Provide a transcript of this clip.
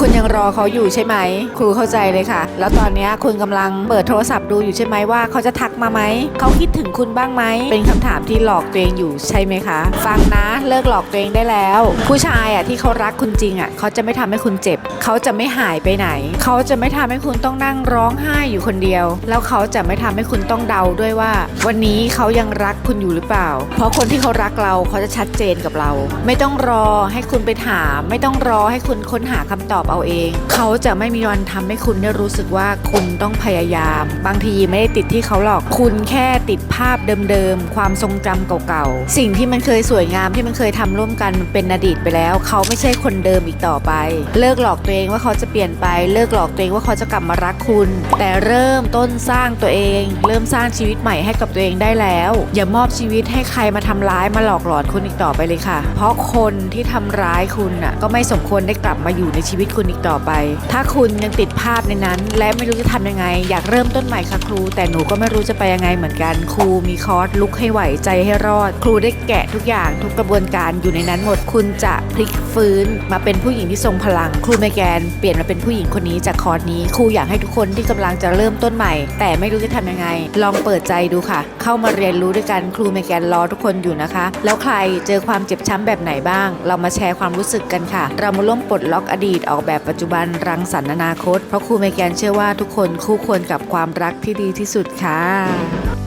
คุณยังรอเขาอยู่ใช่ไหม ครูเข้าใจเลยค่ะ แล้วตอนนี้คุณกำลังเปิดโทรศัพท์ดูอยู่ใช่ไหมว่าเขาจะทักมาไหม เขาคิดถึงคุณบ้างไหม เป็นคำถามที่หลอกตัวเองอยู่ใช่ไหมคะ ฟังนะเลิกหลอกตัวเองได้แล้ว ผู้ชายอะที่เขารักคุณจริงอะเขาจะไม่ทำให้คุณเจ็บ เขาจะไม่หายไปไหน เขาจะไม่ทำให้คุณต้องนั่งร้องไห้อยู่คนเดียว แล้วเขาจะไม่ทำให้คุณต้องเดาด้วยว่า วันนี้เขายังรักคุณอยู่หรือเปล่า เพราะคนที่เขารักเราเขาจะชัดเจนกับเรา ไม่ต้องรอให้คุณไปถาม ไม่ต้องรอให้คุณค้นหาคำตอบเอาเอง เขาจะไม่มีวันทำให้คุณได้รู้สึกว่าคุณต้องพยายาม บางทีไม่ได้ติดที่เขาหรอก คุณแค่ติดภาพเดิมๆ ความทรงจำเก่าๆ สิ่งที่มันเคยสวยงามที่มันเคยทำร่วมกันมันเป็นอดีตไปแล้ว เขาไม่ใช่คนเดิมอีกต่อไป เลิกหลอกตัวเองว่าเขาจะเปลี่ยนไป เลิกหลอกตัวเองว่าเขาจะกลับมารักคุณ แต่เริ่มต้นสร้างตัวเอง เริ่มสร้างชีวิตใหม่ให้กับตัวเองได้แล้ว อย่ามอบชีวิตให้ใครมาทำร้ายมาหลอกหลอนคุณอีกต่อไปเลยค่ะ เพราะคนที่ทำร้ายคุณน่ะก็ไม่สมควรได้กลับมาอยู่ในชีวิตคุณอีกต่อไป ถ้าคุณยังติดภาพในนั้น และไม่รู้จะทำยังไง อยากเริ่มต้นใหม่ค่ะครู แต่หนูก็ไม่รู้จะไปยังไงเหมือนกัน ครูมีคอร์สลุกให้ไหวใจให้รอด ครูได้แกะทุกอย่างทุกกระบวนการอยู่ในนั้นหมดคุณจะพลิก ฟื้นมาเป็นผู้หญิงที่ทรงพลัง ครูเมแกนเปลี่ยนมาเป็นผู้หญิงคนนี้จากคอร์สนี้ ครูอยากให้ทุกคนที่กำลังจะเริ่มต้นใหม่ แต่ไม่รู้จะทำยังไง ลองเปิดใจดูค่ะ เข้ามาเรียนรู้ด้วยกันครูเมแกนรอทุกคนอยู่นะคะ แล้วใครเจอความเจ็บช้ำแบบไหนบ้าง เรามาแชร์ความรู้สึกกันค่ะ เรามาร่วมปลดล็อกอดีตออกแบบปัจจุบันรังสรรค์อนาคต เพราะครูเมแกนเชื่อว่าทุกคนคู่ควรกับความรักที่ดีที่สุดค่ะ